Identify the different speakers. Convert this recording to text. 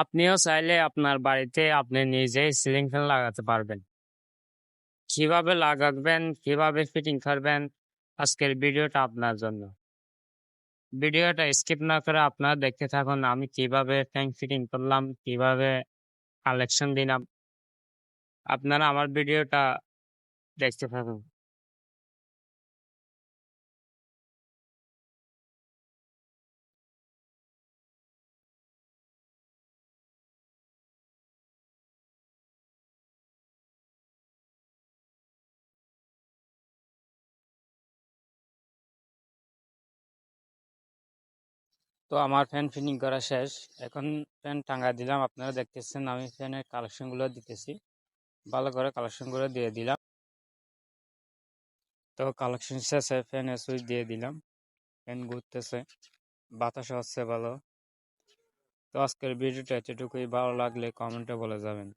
Speaker 1: আপনিও চাইলে আপনার বাড়িতে আপনি নিজেই সিলিং ফ্যান লাগাতে পারবেন। কীভাবে লাগাবেন, কীভাবে ফিটিং করবেন, আজকের ভিডিওটা আপনার জন্য। ভিডিওটা স্কিপ না করে আপনারা দেখতে থাকুন, আমি কীভাবে ফ্যান ফিটিং করলাম, কীভাবে কালেকশন দিলাম। আপনারা আমার ভিডিওটা দেখতে থাকুন। তো আমার ফ্যান ফিটিং করা শেষ। এখন ফ্যান টাঙ্গা দিলাম, আপনারা দেখতেছেন আমি ফ্যানের কালেকশনগুলো দিতেছি। ভালো করে কালেকশনগুলো দিয়ে দিলাম। তো কালেকশন শেষে ফ্যানের সুইচ দিয়ে দিলাম। ফ্যান ঘুরতেছে, বাতাস হচ্ছে ভালো। তো আজকের ভিডিওটা এতটুকুই। ভালো লাগলে কমেন্টে বলে যাবেন।